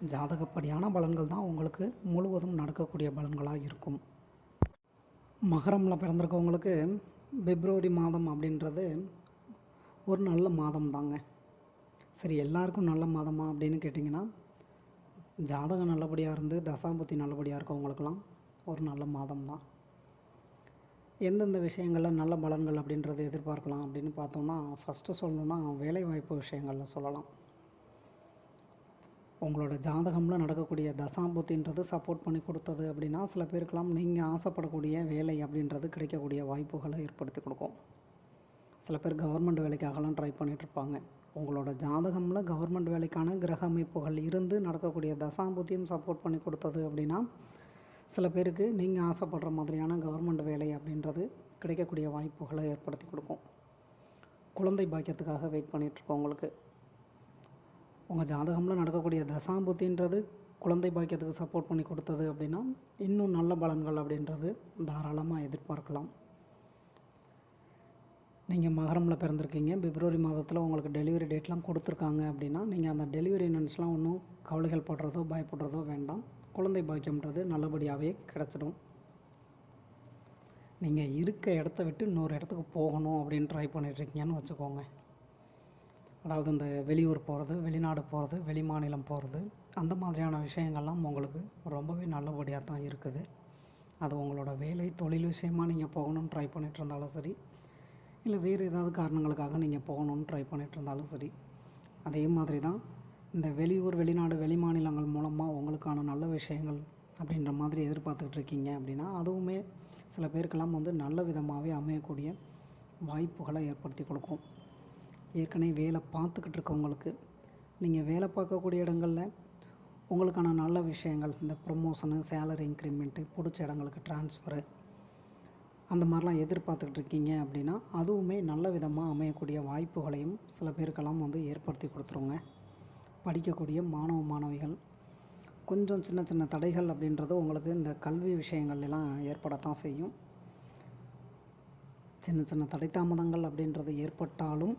ஜாதகப்படியான பலன்கள் தான் உங்களுக்கு முழுவதும் நடக்கக்கூடிய பலன்களாக இருக்கும். மகரமில் பிறந்திருக்கவங்களுக்கு பிப்ரவரி மாதம் அப்படின்றது ஒரு நல்ல மாதம் தாங்க. சரி எல்லாருக்கும் நல்ல மாதமா அப்படின்னு கேட்டிங்கன்னா ஜாதகம் நல்லபடியாக இருந்து தசாம்புத்தி நல்லபடியாக இருக்கவங்களுக்கெல்லாம் ஒரு நல்ல மாதம் தான். எந்தெந்த விஷயங்களில் நல்ல பலன்கள் அப்படின்றத எதிர்பார்க்கலாம் அப்படின்னு பார்த்தோம்னா ஃபஸ்ட்டு சொல்லணுன்னா வேலைவாய்ப்பு விஷயங்களில் சொல்லலாம். உங்களோட ஜாதகமில் நடக்கக்கூடிய தசாம்புத்தின்றது சப்போர்ட் பண்ணி கொடுத்தது அப்படின்னா சில பேருக்கெல்லாம் நீங்கள் ஆசைப்படக்கூடிய வேலை அப்படின்றது கிடைக்கக்கூடிய வாய்ப்புகளை ஏற்படுத்தி கொடுக்கும். சில பேர் கவர்மெண்ட் வேலைக்காகலாம் ட்ரை பண்ணிகிட்ருப்பாங்க உங்களோட ஜாதகமில் கவர்மெண்ட் வேலைக்கான கிரக அமைப்புகள் இருந்து நடக்கக்கூடிய தசாம்புத்தியும் சப்போர்ட் பண்ணி கொடுத்தது அப்படின்னா சில பேருக்கு நீங்கள் ஆசைப்படுற மாதிரியான கவர்மெண்ட் வேலை அப்படின்றது கிடைக்கக்கூடிய வாய்ப்புகளை ஏற்படுத்தி கொடுக்கும். குழந்தை பாக்கியத்துக்காக வெயிட் பண்ணிகிட்ருக்கோம் உங்களுக்கு. உங்கள் ஜாதகமில் நடக்கக்கூடிய தசாபுத்தின்றது குழந்தை பாக்கியத்துக்கு சப்போர்ட் பண்ணி கொடுத்தது அப்படின்னா இன்னும் நல்ல பலன்கள் அப்படின்றது தாராளமாக எதிர்பார்க்கலாம். நீங்கள் மகரமில் பிறந்திருக்கீங்க. பிப்ரவரி மாதத்தில் உங்களுக்கு டெலிவரி டேட்லாம் கொடுத்துருக்காங்க அப்படின்னா நீங்கள் அந்த டெலிவரி நினச்சிலாம் ஒன்றும் கவலைகள் படுறதோ பயப்படுறதோ வேண்டாம். குழந்தை பாக்கியம்ன்றது நல்லபடியாகவே கிடச்சிடும். நீங்கள் இருக்க இடத்த விட்டு இன்னொரு இடத்துக்கு போகணும் அப்படின்னு ட்ரை பண்ணிட்டுருக்கீங்கன்னு வச்சுக்கோங்க. அதாவது இந்த வெளியூர் போகிறது வெளிநாடு போகிறது வெளி மாநிலம் போகிறது அந்த மாதிரியான விஷயங்கள்லாம் உங்களுக்கு ரொம்பவே நல்லபடியாக தான் இருக்குது. அது உங்களோட வேலை தொழில் விஷயமாக நீங்கள் போகணும்னு ட்ரை பண்ணிட்டு இருந்தாலும் சரி இல்லை வேறு ஏதாவது காரணங்களுக்காக நீங்கள் போகணும்னு ட்ரை பண்ணிட்டு இருந்தாலும் சரி அதே மாதிரி தான் இந்த வெளியூர் வெளிநாடு வெளி மாநிலங்கள் மூலமாக உங்களுக்கான நல்ல விஷயங்கள் அப்படின்ற மாதிரி எதிர்பார்த்துக்கிட்டு இருக்கீங்க அப்படின்னா அதுவுமே சில பேருக்கெல்லாம் வந்து நல்ல விதமாகவே அமையக்கூடிய வாய்ப்புகளை ஏற்படுத்தி கொடுக்கும். ஏற்கனவே வேலை பார்த்துக்கிட்டு இருக்கவங்களுக்கு நீங்கள் வேலை பார்க்கக்கூடிய இடங்களில் உங்களுக்கான நல்ல விஷயங்கள் இந்த ப்ரொமோஷனு சேலரி இன்க்ரிமெண்ட்டு பிடிச்ச இடங்களுக்கு ட்ரான்ஸ்ஃபரு அந்த மாதிரிலாம் எதிர்பார்த்துக்கிட்டு இருக்கீங்க அப்படின்னா அதுவுமே நல்ல விதமாக அமையக்கூடிய வாய்ப்புகளையும் சில பேருக்கெல்லாம் வந்து ஏற்படுத்தி கொடுத்துருங்க. படிக்கக்கூடிய மாணவ மாணவிகள் கொஞ்சம் சின்ன சின்ன தடைகள் அப்படின்றது உங்களுக்கு இந்த கல்வி விஷயங்கள்லாம் ஏற்படத்தான் செய்யும். சின்ன சின்ன தடை தாமதங்கள் அப்படின்றது ஏற்பட்டாலும்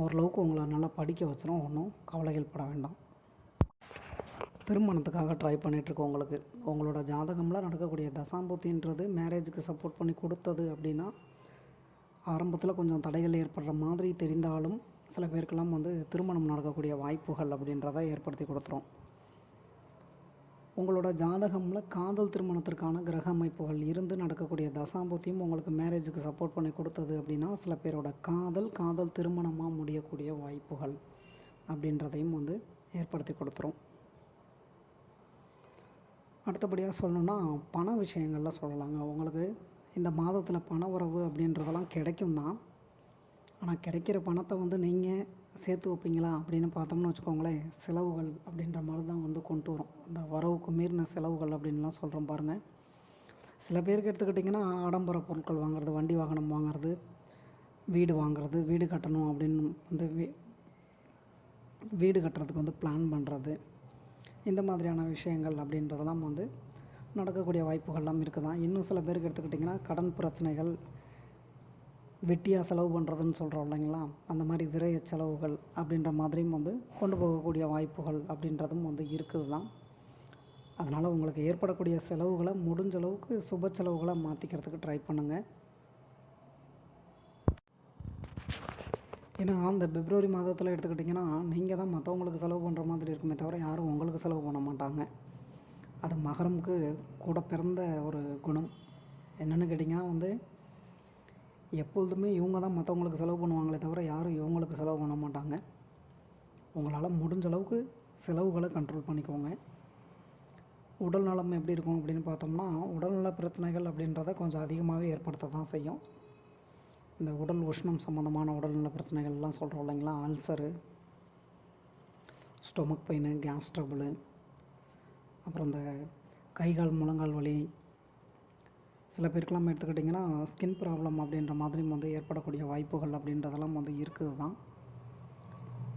ஓரளவுக்கு உங்களை நல்லா படிக்க வச்சிடும் ஒன்றும் கவலைகள் பட வேண்டாம். திருமணத்துக்காக ட்ரை பண்ணிகிட்ருக்கவங்களுக்கு உங்களோட ஜாதகமில் நடக்கக்கூடிய தசாம்பூத்தின்றது மேரேஜுக்கு சப்போர்ட் பண்ணி கொடுத்தது அப்படின்னா ஆரம்பத்தில் கொஞ்சம் தடைகள் ஏற்படுற மாதிரி தெரிந்தாலும் சில பேருக்கெல்லாம் வந்து திருமணம் நடக்கக்கூடிய வாய்ப்புகள் அப்படின்றத ஏற்படுத்தி கொடுத்துரும். உங்களோட ஜாதகமில் காதல் திருமணத்திற்கான கிரக அமைப்புகள் இருந்து நடக்கக்கூடிய தசாம்பூத்தியும் உங்களுக்கு மேரேஜுக்கு சப்போர்ட் பண்ணி கொடுத்தது அப்படின்னா சில பேரோட காதல் காதல் திருமணமாக முடியக்கூடிய வாய்ப்புகள் அப்படின்றதையும் வந்து ஏற்படுத்தி கொடுத்துரும். அடுத்தபடியாக சொல்லணுன்னா பண விஷயங்களில் சொல்லலாங்க. உங்களுக்கு இந்த மாதத்தில் பண உறவு அப்படின்றதெல்லாம் கிடைக்கும் தான் ஆனால் கிடைக்கிற பணத்தை வந்து நீங்கள் சேர்த்து வைப்பீங்களா? அப்படின்னு பார்த்தோம்னு வச்சுக்கோங்களேன் செலவுகள் அப்படின்ற மாதிரி தான் வந்து கொண்டு வரும். இந்த வரவுக்கு மீறின செலவுகள் அப்படின்லாம் சொல்கிறோம் பாருங்கள் சில பேருக்கு எடுத்துக்கிட்டிங்கன்னா ஆடம்பர பொருட்கள் வாங்குறது வண்டி வாகனம் வாங்குறது வீடு வாங்குறது வீடு கட்டணும் அப்படின்னு வந்து வீ வீடு கட்டுறதுக்கு வந்து பிளான் பண்ணுறது இந்த மாதிரியான விஷயங்கள் அப்படின்றதெல்லாம் வந்து நடக்கக்கூடிய வாய்ப்புகள்லாம் இருக்குது தான் இன்னும் சில பேருக்கு எடுத்துக்கிட்டிங்கன்னா கடன் பிரச்சனைகள் வெட்டியாக செலவு பண்ணுறதுன்னு சொல்கிறோம் இல்லைங்களா? அந்த மாதிரி விரைய செலவுகள் அப்படின்ற மாதிரியும் வந்து கொண்டு போகக்கூடிய வாய்ப்புகள் அப்படின்றதும் வந்து இருக்குது தான் அதனால் உங்களுக்கு ஏற்படக்கூடிய செலவுகளை முடிஞ்ச அளவுக்கு சுப செலவுகளை மாற்றிக்கிறதுக்கு ட்ரை பண்ணுங்கள் ஏன்னா அந்த பிப்ரவரி மாதத்தில் எடுத்துக்கிட்டிங்கன்னா நீங்கள் தான் மற்றவங்களுக்கு செலவு பண்ணுற மாதிரி இருக்குமே தவிர யாரும் உங்களுக்கு செலவு பண்ண மாட்டாங்க. அது மகரமுக்கு கூட பிறந்த ஒரு குணம். என்னென்னு கேட்டிங்கன்னா வந்து எப்பொழுதுமே இவங்க தான் மற்றவங்களுக்கு செலவு பண்ணுவாங்களே தவிர யாரும் இவங்களுக்கு செலவு பண்ண மாட்டாங்க. உங்களால் முடிஞ்ச அளவுக்கு செலவுகளை கண்ட்ரோல் பண்ணிக்கோங்க. உடல் நலம் எப்படி இருக்கும் அப்படின்னு பார்த்தோம்னா உடல்நல பிரச்சனைகள் அப்படின்றத கொஞ்சம் அதிகமாகவே ஏற்படுத்த தான் செய்யும். இந்த உடல் உஷ்ணம் சம்மந்தமான உடல்நல பிரச்சனைகள்லாம் சொல்கிறோம் இல்லைங்களா? Ulcer stomach pain gas trouble அப்புறம் இந்த கை கால் முழங்கால் வலி சில பேருக்கெல்லாம் எடுத்துக்கிட்டிங்கன்னா ஸ்கின் ப்ராப்ளம் அப்படின்ற மாதிரி வந்து ஏற்படக்கூடிய வாய்ப்புகள் அப்படின்றதெல்லாம் வந்து இருக்குது தான்.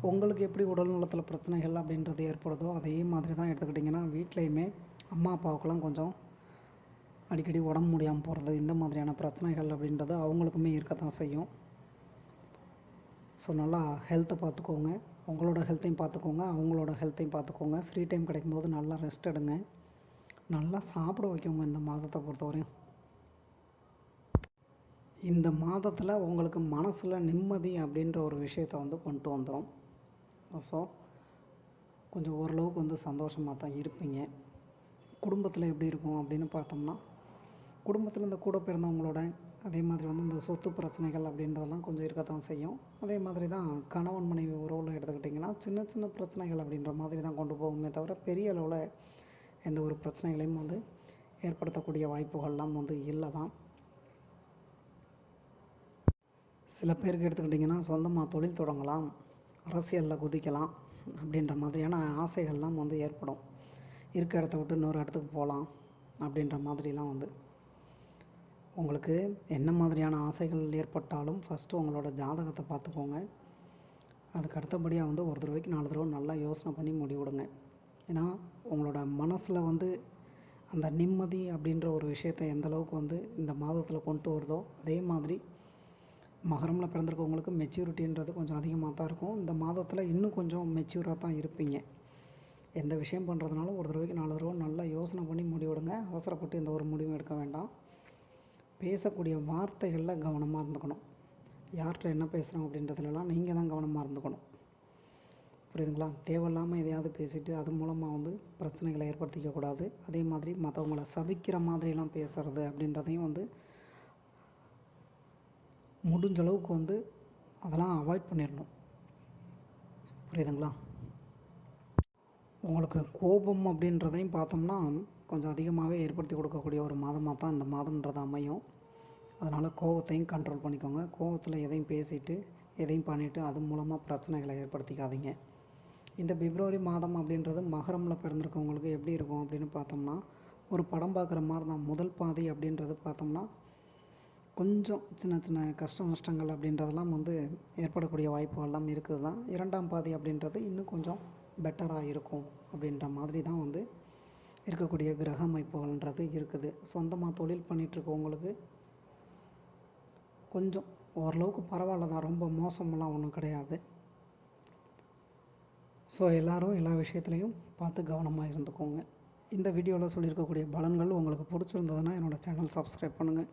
உங்களுக்கு எப்படி உடல் நலத்தில் பிரச்சனைகள் அப்படின்றது ஏற்படுதோ அதே மாதிரி தான் எடுத்துக்கிட்டிங்கன்னா வீட்லேயுமே அம்மா அப்பாவுக்கெல்லாம் கொஞ்சம் அடிக்கடி உடம்பு முடியாமல் போகிறது இந்த மாதிரியான பிரச்சனைகள் அப்படின்றது அவங்களுக்குமே இருக்க தான் செய்யும். ஸோ நல்லா ஹெல்த்தை பார்த்துக்கோங்க. உங்களோட ஹெல்த்தையும் பார்த்துக்கோங்க. அவங்களோட ஹெல்த்தையும் பார்த்துக்கோங்க. ஃப்ரீ டைம் கிடைக்கும்போது நல்லா ரெஸ்ட் எடுங்க. நல்லா சாப்பிட வைக்கோங்க இந்த மாதத்தை பொறுத்தவரையும். இந்த மாதத்தில் உங்களுக்கு மனசில் நிம்மதி அப்படின்ற ஒரு விஷயத்தை வந்து கொண்டு வந்துடும் ஸோ கொஞ்சம் ஓரளவுக்கு வந்து சந்தோஷமாக தான் இருப்பீங்க. குடும்பத்தில் எப்படி இருக்கும் அப்படின்னு பார்த்தோம்னா குடும்பத்தில் இந்த கூட பிறந்தவங்களோட அதே மாதிரி வந்து இந்த சொத்து பிரச்சனைகள் அப்படின்றதெல்லாம் கொஞ்சம் இருக்கத்தான் செய்யும். அதே மாதிரி தான் கணவன் மனைவி உறவில் எடுத்துக்கிட்டிங்கன்னா சின்ன சின்ன பிரச்சனைகள் அப்படின்ற மாதிரி தான் கொண்டு போகுமே தவிர பெரிய அளவில் எந்த ஒரு பிரச்சனைகளையும் வந்து ஏற்படுத்தக்கூடிய வாய்ப்புகள்லாம் வந்து இல்லை தான் சில பேருக்கு எடுத்துக்கிட்டிங்கன்னா சொந்தமாக தொழில் தொடங்கலாம் அரசியலில் குதிக்கலாம் அப்படின்ற மாதிரியான ஆசைகள்லாம் வந்து ஏற்படும். இருக்க இடத்த விட்டு இன்னொரு இடத்துக்கு போகலாம் அப்படின்ற மாதிரிலாம் வந்து. உங்களுக்கு என்ன மாதிரியான ஆசைகள் ஏற்பட்டாலும் ஃபஸ்ட்டு உங்களோட ஜாதகத்தை பார்த்துக்கோங்க. அதுக்கு அடுத்தபடியாக வந்து ஒரு தடவைக்கு நாலு தடவை நல்லா யோசனை பண்ணி முடிவிடுங்க. ஏன்னா உங்களோட மனசில் வந்து அந்த நிம்மதி அப்படின்ற ஒரு விஷயத்தை எந்த அளவுக்கு வந்து இந்த மாதத்தில் கொண்டு வருதோ அதே மாதிரி மகரமில் பிறந்திருக்கவங்களுக்கு மெச்சூரிட்டின்றது கொஞ்சம் அதிகமாக தான் இருக்கும். இந்த மாதத்தில் இன்னும் கொஞ்சம் மெச்சூராக தான் இருப்பீங்க. எந்த விஷயம் பண்ணுறதுனாலும் ஒரு தடவைக்கு நாலு தடவை நல்லா யோசனை பண்ணி முடிவெடுங்க. அவசரப்பட்டு எந்த ஒரு முடிவும் எடுக்க வேண்டாம். பேசக்கூடிய வார்த்தைகளில் கவனமாக இருந்துக்கணும். யார்கிட்ட என்ன பேசுகிறோம் அப்படின்றதுலலாம் நீங்கள் தான் கவனமாக இருந்துக்கணும். புரியுதுங்களா? தேவையில்லாமல் எதையாவது பேசிவிட்டு அது மூலமாக வந்து பிரச்சனைகளை ஏற்படுத்திக்க கூடாது. அதே மாதிரி மற்றவங்கள சபிக்கிற மாதிரிலாம் பேசுகிறது அப்படின்றதையும் வந்து முடிஞ்ச அளவுக்கு வந்து அதெல்லாம் அவாய்ட் பண்ணிடணும் புரியுதுங்களா? உங்களுக்கு கோபம் அப்படின்றதையும் பார்த்தோம்னா கொஞ்சம் அதிகமாகவே ஏற்படுத்தி கொடுக்கக்கூடிய ஒரு மாதமாக தான் இந்த மாதம்ன்றது அமையும். அதனால் கோபத்தையும் கண்ட்ரோல் பண்ணிக்கோங்க. கோவத்தில் எதையும் பேசிட்டு எதையும் பண்ணிவிட்டு அது மூலமாக பிரச்சனைகளை ஏற்படுத்திக்காதீங்க. இந்த பிப்ரவரி மாதம் அப்படின்றது மகரமில் பிறந்திருக்கவங்களுக்கு எப்படி இருக்கும் அப்படின்னு பார்த்தோம்னா ஒரு படம் பார்க்குற மாதிரி தான். முதல் பாதி அப்படின்றது பார்த்தோம்னா கொஞ்சம் சின்ன சின்ன கஷ்ட நஷ்டங்கள் அப்படின்றதெல்லாம் வந்து ஏற்படக்கூடிய வாய்ப்புகள்லாம் இருக்குது தான். இரண்டாம் பாதி அப்படின்றது இன்னும் கொஞ்சம் பெட்டராக இருக்கும் அப்படின்ற மாதிரி தான் வந்து இருக்கக்கூடிய கிரக அமைப்புகள்ன்றது இருக்குது. சொந்தமாக தொழில் பண்ணிகிட்ருக்கவங்களுக்கு கொஞ்சம் ஓரளவுக்கு பரவாயில்ல தான். ரொம்ப மோசமெல்லாம் ஒன்றும் கிடையாது. ஸோ எல்லோரும் எல்லா விஷயத்துலையும் பார்த்து கவனமாக இருந்துக்கோங்க. இந்த வீடியோவில் சொல்லியிருக்கக்கூடிய பலன்கள் உங்களுக்கு பிடிச்சிருந்ததுன்னா என்னோடய சேனல் சப்ஸ்கிரைப் பண்ணுங்கள்